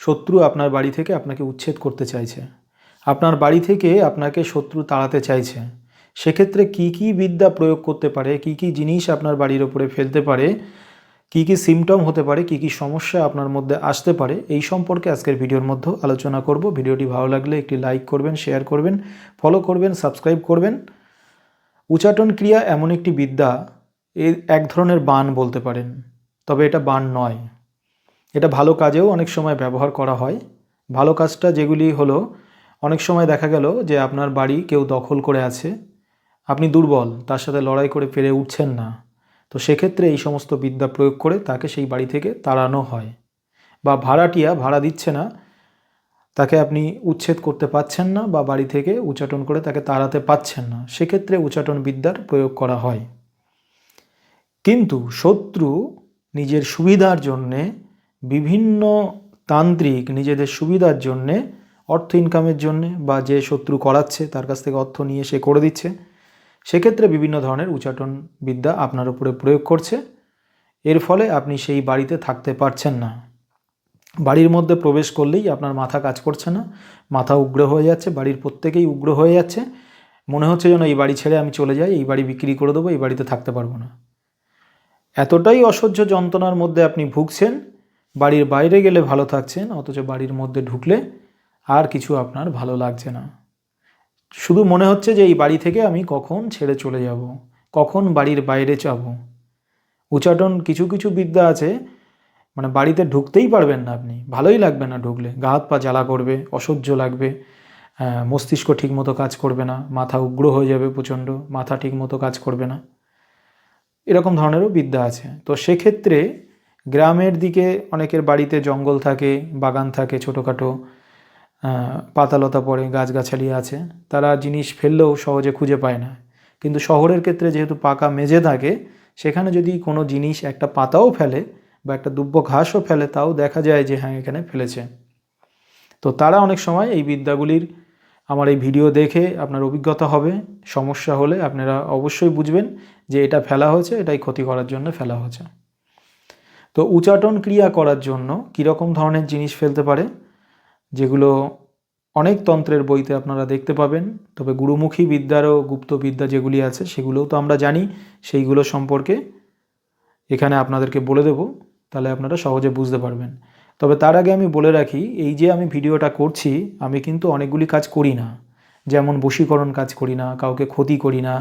শত্রু আপনার বাড়ি থেকে আপনাকে উচ্ছেদ করতে চাইছে। আপনার বাড়ি থেকে আপনাকে শত্রু তাড়াতে চাইছে। সেক্ষেত্রে কি কি বিদ্যা প্রয়োগ করতে পারে, কি কি জিনিস আপনার বাড়ির ওপরে ফেলতে পারে, কি কি সিমটম হতে পারে, কি কি সমস্যা আপনার মধ্যে আসতে পারে, এই সম্পর্কে আজকের ভিডিওর মধ্যে আলোচনা করব। ভিডিওটি ভালো লাগলে একটি লাইক করবেন শেয়ার করবেন ফলো করবেন সাবস্ক্রাইব করবেন। উচাটন ক্রিয়া এমন একটি বিদ্যা এর এক ধরনের বান বলতে পারেন, তবে এটা বান নয়। এটা ভালো কাজেও অনেক সময় ব্যবহার করা হয়। ভালো কাজটা যেগুলি হলো, অনেক সময় দেখা গেল যে আপনার বাড়ি কেউ দখল করে আছে, আপনি দুর্বল, তার সাথে লড়াই করে পেরে উঠছেন না। তো সেক্ষেত্রে এই সমস্ত বিদ্যা প্রয়োগ করে তাকে সেই বাড়ি থেকে তাড়ানো হয়। বা ভাড়াটিয়া ভাড়া দিচ্ছে না, তাকে আপনি উচ্ছেদ করতে পাচ্ছেন না বা বাড়ি থেকে উচ্চাটন করে তাকে তাড়াতে পাচ্ছেন না। সেক্ষেত্রে উচ্চাটন বিদ্যার প্রয়োগ করা হয়। কিন্তু শত্রু নিজের সুবিধার জন্যে বিভিন্ন তান্ত্রিক নিজেদের সুবিধার জন্যে, অর্থ ইনকামের জন্যে বা যে শত্রু করাচ্ছে, তার কাছ থেকে অর্থ নিয়ে সে করে দিচ্ছে। সেক্ষেত্রে বিভিন্ন ধরনের উচ্চাটন বিদ্যা আপনার উপরে প্রয়োগ করছে। এর ফলে আপনি সেই বাড়িতে থাকতে পারছেন না। বাড়ির মধ্যে প্রবেশ করলেই আপনার মাথা কাজ করছে না, মাথা উগ্র হয়ে যাচ্ছে, বাড়ির প্রত্যেকেই উগ্র হয়ে যাচ্ছে। মনে হচ্ছে যেন এই বাড়ি ছেড়ে আমি চলে যাই, এই বাড়ি বিক্রি করে দেবো, এই বাড়িতে থাকতে পারব না। এতটাই অসহ্য যন্ত্রণার মধ্যে আপনি ভুগছেন বাড়ির বাইরে গেলে ভালো থাকছেন, অথচ বাড়ির মধ্যে ঢুকলে আর কিছু আপনার ভালো লাগছে না। শুধু মনে হচ্ছে যে এই বাড়ি থেকে আমি কখন ছেড়ে চলে যাব, কখন বাড়ির বাইরে যাব। উচাটন কিছু কিছু বিদ্যা আছে মানে বাড়িতে ঢুকতেই পারবেন না আপনি। ভালোই লাগবে না ঢুকলে। গা হাত পা জ্বালা করবে, অসহ্য লাগবে মস্তিষ্ক ঠিকমতো কাজ করবে না, মাথা উগ্র হয়ে যাবে প্রচণ্ড, মাথা ঠিকমতো কাজ করবে না। এরকম ধরনেরও বিদ্যা আছে। তো সেক্ষেত্রে গ্রামের দিকে অনেকের বাড়িতে জঙ্গল থাকে, বাগান থাকে, ছোটোখাটো পাতালতা পড়ে, গাছগাছালি আছে। তারা জিনিস ফেললেও সহজে খুঁজে পায় না। কিন্তু শহরের ক্ষেত্রে যেহেতু পাকা মেঝে থাকে, সেখানে যদি কোনো জিনিস একটা পাতাও ফেলে বা একটা দুব্য ঘাসও ফেলে, তাও দেখা যায় যে হ্যাঁ এখানে ফেলেছে। তো তারা অনেক সময় এই বিদ্যাগুলির আমার এই ভিডিও দেখে আপনার অভিজ্ঞতা হবে। সমস্যা হলে আপনারা অবশ্যই বুঝবেন যে, এটা ফেলা হয়েছে, এটাই ক্ষতি করার জন্য ফেলা হয়েছে। তো উচাটন ক্রিয়া করার জন্য কীরকম ধরনের জিনিস ফেলতে পারে? যেগুলো অনেক তন্ত্রের বইতে আপনারা দেখতে পাবেন। তবে গুরুমুখী বিদ্যারও গুপ্ত বিদ্যা যেগুলি আছে, সেগুলোও তো আমরা জানি। সেইগুলো সম্পর্কে এখানে আপনাদেরকে বলে দেবো, তাহলে আপনারা সহজে বুঝতে পারবেন। তবে তার আগে আমি বলে রাখি, এই যে আমি ভিডিওটা করছি, আমি কিন্তু অনেকগুলি কাজ করি না। যেমন বশীকরণ কাজ করি না, কাউকে ক্ষতি করি না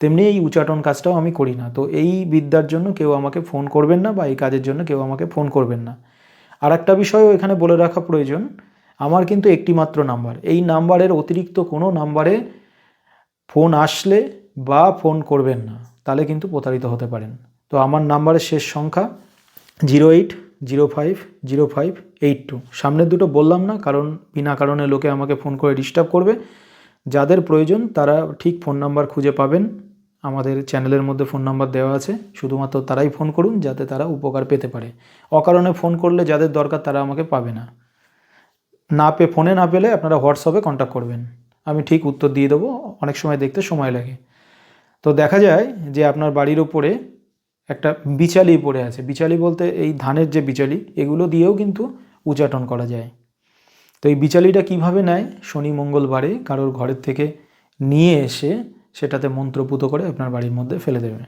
তেমনি এই উচ্চাটন কাজটাও আমি করি না। তো এই বিদ্যার জন্য কেউ আমাকে ফোন করবেন না বা এই কাজের জন্য কেউ আমাকে ফোন করবেন না। আর একটা বিষয়ও এখানে বলে রাখা প্রয়োজন, আমার কিন্তু একটি মাত্র নাম্বার এই নাম্বারের অতিরিক্ত কোনো নাম্বারে ফোন আসলে বা ফোন করবেন না, তাহলে কিন্তু প্রতারিত হতে পারেন। তো আমার নাম্বারের শেষ সংখ্যা zero eight, zero five zero five, eight two. সামনের দুটো বললাম না, কারণ বিনা কারণে লোকে আমাকে ফোন করে ডিস্টার্ব করবে। যাদের প্রয়োজন তারা ঠিক ফোন নাম্বার খুঁজে পাবেন। আমাদের চ্যানেলের মধ্যে ফোন নাম্বার দেওয়া আছে, শুধুমাত্র তারাই ফোন করুন যাতে তারা উপকার পেতে পারে। অকারণে ফোন করলে যাদের দরকার তারা আমাকে পাবে না। না পেয়ে ফোনে না পেলে আপনারা হোয়াটসঅ্যাপে কন্ট্যাক্ট করবেন। আমি ঠিক উত্তর দিয়ে দেবো, অনেক সময় দেখতে সময় লাগে। তো দেখা যায় যে আপনার বাড়ির ওপরে একটা বিচালি পড়ে আছে। বিচালি বলতে এই ধানের যে বিচালি, এগুলো দিয়েও কিন্তু উচাটন করা যায়। তো এই বিচালিটা কীভাবে নেয়? শনি মঙ্গলবারে কারোর ঘরের থেকে নিয়ে এসে সেটাতে মন্ত্রপুত করে আপনার বাড়ির মধ্যে ফেলে দেবে।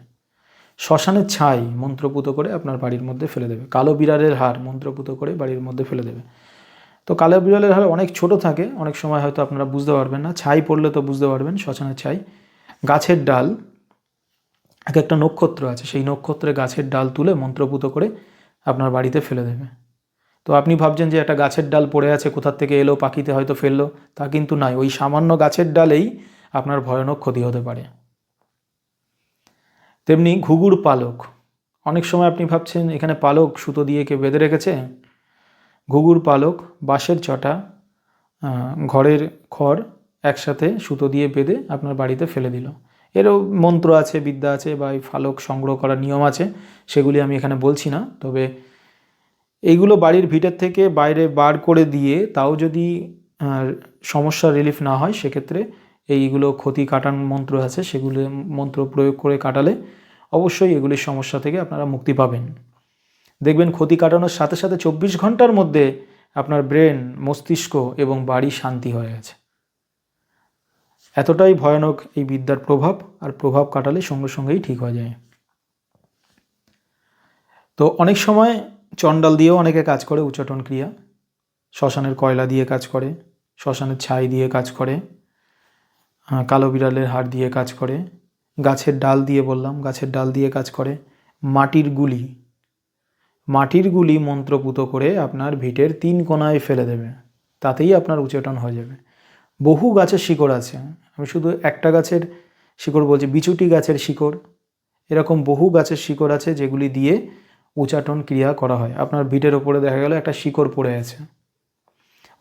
শ্মশানের ছাই মন্ত্রপুত করে আপনার বাড়ির মধ্যে ফেলে দেবে। কালো বিড়ালের হার মন্ত্রপুত করে বাড়ির মধ্যে ফেলে দেবে। তো কালো বিড়ালের হার অনেক ছোট থাকে, অনেক সময় হয়তো আপনারা বুঝতে পারবেন না। ছাই পড়লে তো বুঝতে পারবেন, শ্মশানের ছাই। গাছের ডাল, এক একটা নক্ষত্র আছে, সেই নক্ষত্রে গাছের ডাল তুলে মন্ত্রপুত করে আপনার বাড়িতে ফেলে দেবে। তো আপনি ভাবছেন যে একটা গাছের ডাল পড়ে আছে, কোথার থেকে এলো, পাখিতে হয়তো ফেলল, তা কিন্তু নয় ওই সামান্য গাছের ডালেই আপনার ভয়ানক ক্ষতি হতে পারে। তেমনি ঘুঘুর পালক। অনেক সময় আপনি ভাবছেন, এখানে পালক সুতো দিয়ে কে বেঁধে রেখেছে? ঘুঘুর পালক, বাঁশের চটা ঘরের খড় একসাথে সুতো দিয়ে বেঁধে আপনার বাড়িতে ফেলে দিল। এরও মন্ত্র আছে, বিদ্যা আছে বা এই ফালক সংগ্রহ করার নিয়ম আছে, সেগুলি আমি এখানে বলছি না। তবে এইগুলো বাড়ির ভিতর থেকে বাইরে বার করে দিয়ে তাও যদি সমস্যা রিলিফ না হয়, সেক্ষেত্রে এইগুলো ক্ষতি কাটান মন্ত্র আছে, সেগুলো মন্ত্র প্রয়োগ করে কাটালে অবশ্যই এগুলির সমস্যা থেকে আপনারা মুক্তি পাবেন। দেখবেন ক্ষতি কাটানোর সাথে সাথে চব্বিশ ঘণ্টার মধ্যে আপনার ব্রেন, মস্তিষ্ক এবং বাড়ি শান্তি হয়ে গেছে। এতটাই ভয়ানক এই বিদ্যার প্রভাব, আর প্রভাব কাটালে সঙ্গে সঙ্গেই ঠিক হয়ে যায়। তো অনেক সময় চণ্ডাল দিয়েও অনেকে কাজ করে উচ্চাটন ক্রিয়া। শ্মশানের কয়লা দিয়ে কাজ করে, শ্মশানের ছাই দিয়ে কাজ করে। কালো বিড়ালের হাড় দিয়ে কাজ করে, গাছের ডাল দিয়ে বললাম, গাছের ডাল দিয়ে কাজ করে, মাটির গুলি। মাটির গুলি মন্ত্রপুত করে আপনার ভিটের তিন কোনায় ফেলে দেবে, তাতেই আপনার উচ্চাটন হয়ে যাবে। বহু গাছের শিকড় আছে, আমি শুধু একটা গাছের শিকড় বলছি, বিচুটি গাছের শিকড়, এরকম বহু গাছের শিকড় আছে যেগুলি দিয়ে উচাটন ক্রিয়া করা হয়। আপনার ভিটের ওপরে দেখা গেল একটা শিকড় পড়ে আছে।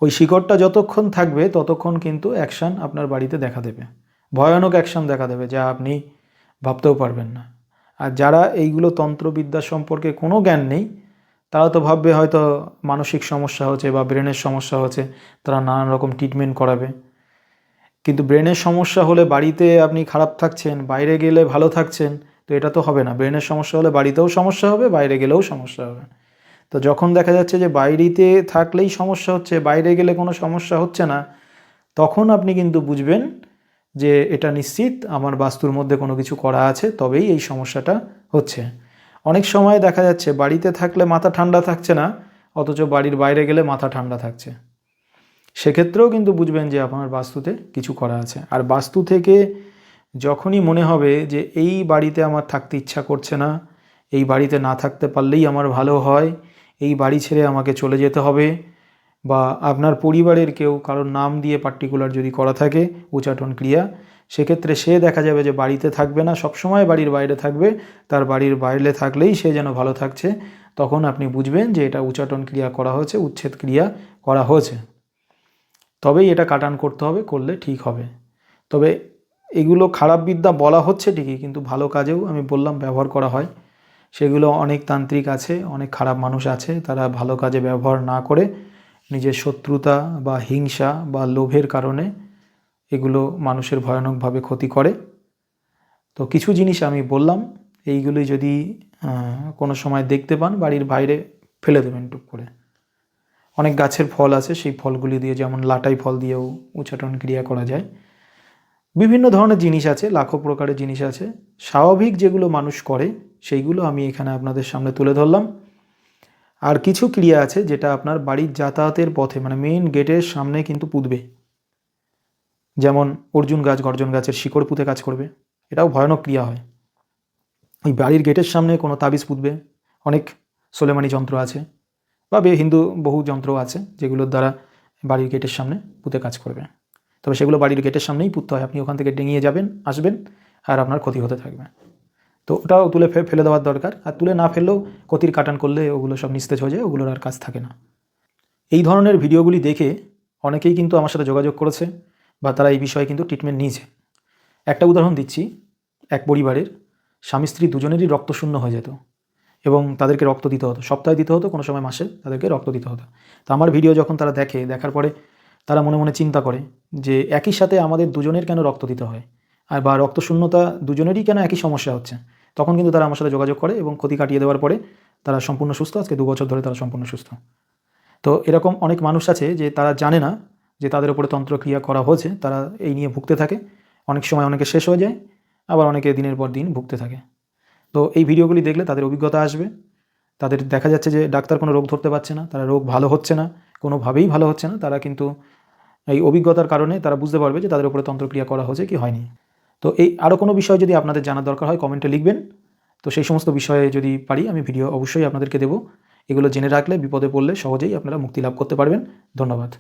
ওই শিকড়টা যতক্ষণ থাকবে, ততক্ষণ কিন্তু অ্যাকশান আপনার বাড়িতে দেখা দেবে। ভয়ানক অ্যাকশান দেখা দেবে যা আপনি ভাবতেও পারবেন না। আর যারা এইগুলো তন্ত্রবিদ্যা সম্পর্কে কোনো জ্ঞান নেই, তারা তো ভাববে হয়তো মানসিক সমস্যা হচ্ছে বা ব্রেনের সমস্যা হচ্ছে, তারা নানান রকম ট্রিটমেন্ট করাবে। কিন্তু ব্রেনের সমস্যা হলে বাড়িতে আপনি খারাপ থাকছেন, বাইরে গেলে ভালো থাকছেন, তো এটা তো হবে না। ব্রেনের সমস্যা হলে বাড়িতেও সমস্যা হবে, বাইরে গেলেও সমস্যা হবে। তো যখন দেখা যাচ্ছে যে বাইরেতে থাকলেই সমস্যা হচ্ছে, বাইরে গেলে কোনো সমস্যা হচ্ছে না, তখন আপনি কিন্তু বুঝবেন যে এটা নিশ্চিত, আমার বাস্তুর মধ্যে কোনো কিছু করা আছে, তবেই এই সমস্যাটা হচ্ছে। অনেক সময় দেখা যাচ্ছে বাড়িতে থাকলে মাথা ঠান্ডা থাকছে না, অথচ বাড়ির বাইরে গেলে মাথা ঠান্ডা থাকছে। সেক্ষেত্রেও কিন্তু বুঝবেন যে আপনার বাস্তুতে কিছু করা আছে। আর বাস্তু থেকে যখনই মনে হবে যে এই বাড়িতে আমার থাকতে ইচ্ছা করছে না, এই বাড়িতে না থাকতে পারলেই আমার ভালো হয় এই বাড়ি ছেড়ে আমাকে চলে যেতে হবে বা আপনার পরিবারের কেউ কারোর নাম দিয়ে পার্টিকুলার যদি করা থাকে, উচাটন ক্রিয়া, সেক্ষেত্রে সে দেখা যাবে যে বাড়িতে থাকবে না, সবসময় বাড়ির বাইরে থাকবে, তার বাড়ির বাইরে থাকলেই সে যেন ভালো থাকছে, তখন আপনি বুঝবেন যে এটা উচাটন ক্রিয়া করা হয়েছে, উচ্ছেদ ক্রিয়া করা হয়েছে। তবেই এটা কাটান করতে হবে, করলে ঠিক হবে। তবে এগুলো খারাপ বিদ্যা বলা হচ্ছে ঠিকই, কিন্তু ভালো কাজেও আমি বললাম ব্যবহার করা হয়। সেগুলো অনেক তান্ত্রিক আছে, অনেক খারাপ মানুষ আছে, তারা ভালো কাজে ব্যবহার না করে নিজের শত্রুতা বা হিংসা বা লোভের কারণে এগুলো মানুষের ভয়ানকভাবে ক্ষতি করে। তো কিছু জিনিস আমি বললাম এইগুলি যদি কোনো সময় দেখতে পান, বাড়ির বাইরে ফেলে দেবেন টুক করে। অনেক গাছের ফল আছে, সেই ফলগুলি দিয়ে যেমন লাটাই ফল দিয়েও উচ্চাটন ক্রিয়া করা যায়। বিভিন্ন ধরনের জিনিস আছে, লাখো প্রকারের জিনিস আছে। স্বাভাবিক যেগুলো মানুষ করে, সেইগুলো আমি এখানে আপনাদের সামনে তুলে ধরলাম। আর কিছু ক্রিয়া আছে যেটা আপনার বাড়ির যাতায়াতের পথে মানে মেইন গেটের সামনে কিন্তু পুঁতবে। যেমন অর্জুন গাছ, গর্জন গাছের শিকড় পুঁতে কাজ করবে। এটাও ভয়ানক ক্রিয়া হয়। ওই বাড়ির গেটের সামনে কোনো তাবিজ পুঁতবে। অনেক সোলেমানি যন্ত্র আছে, বা হিন্দু বহু যন্ত্র আছে, যেগুলোর দ্বারা বাড়ির গেটের সামনে পুঁতে কাজ করবে। তবে সেগুলো বাড়ির গেটের সামনেই পুঁততে হয়। আপনি ওখান থেকে ডেঙিয়ে যাবেন, আসবেন আর আপনার ক্ষতি হতে থাকবে। তো ওটাও তুলে ফেলে দেওয়ার দরকার। আর তুলে না ফেললেও ক্ষতির কাটান করলে ওগুলো সব নিস্তেজ হয়ে যায়, ওগুলোর আর কাজ থাকে না। এই ধরনের ভিডিওগুলি দেখে অনেকেই কিন্তু আমার সাথে যোগাযোগ করেছে বা তারা এই বিষয়ে কিন্তু ট্রিটমেন্ট নিয়েছে। একটা উদাহরণ দিচ্ছি। এক পরিবারের স্বামী স্ত্রী দুজনেরই রক্ত শূন্য হয়ে যেত এবং তাদেরকে রক্ত দিতে হতো। সপ্তাহে দিতে হতো, কোনো সময় মাসে তাদেরকে রক্ত দিতে হতো। তো আমার ভিডিও যখন তারা দেখে, দেখার পরে তারা মনে মনে চিন্তা করে যে একই সাথে আমাদের দুজনের কেন রক্ত দিতে হয়? আর বা রক্তশূন্যতা দুজনেরই কেন একই সমস্যা হচ্ছে? তখন কিন্তু তারা আমার সাথে যোগাযোগ করে এবং ক্ষতি কাটিয়ে দেওয়ার পরে তারা সম্পূর্ণ সুস্থ। আজকে দু বছর ধরে তারা সম্পূর্ণ সুস্থ। তো এরকম অনেক মানুষ আছে যে তারা জানে না যে তাদের উপরে তন্ত্রক্রিয়া করা হয়েছে, তারা এই নিয়ে ভুগতে থাকে। অনেক সময় অনেকে শেষ হয়ে যায়, আবার অনেকে দিনের পর দিন ভুগতে থাকে। তো এই ভিডিওগুলি দেখলে তাদের অভিজ্ঞতা আসবে। তাদের দেখা যাচ্ছে যে ডাক্তার কোনো রোগ ধরতে পারছে না, তারা রোগ ভালো হচ্ছে না, কোনোভাবেই ভালো হচ্ছে না। তারা কিন্তু এই অভিজ্ঞতার কারণে তারা বুঝতে পারবে যে তাদের উপরে তন্ত্রক্রিয়া করা হয়েছে কি হয়নি। তো এই আরও কোনো বিষয় যদি আপনাদের জানার দরকার হয়, কমেন্টে লিখবেন। তো সেই সমস্ত বিষয়ে যদি পারি, আমি ভিডিও অবশ্যই আপনাদেরকে দেবো। এগুলো জেনে রাখলে, বিপদে পড়লে সহজেই আপনারা মুক্তি লাভ করতে পারবেন। ধন্যবাদ।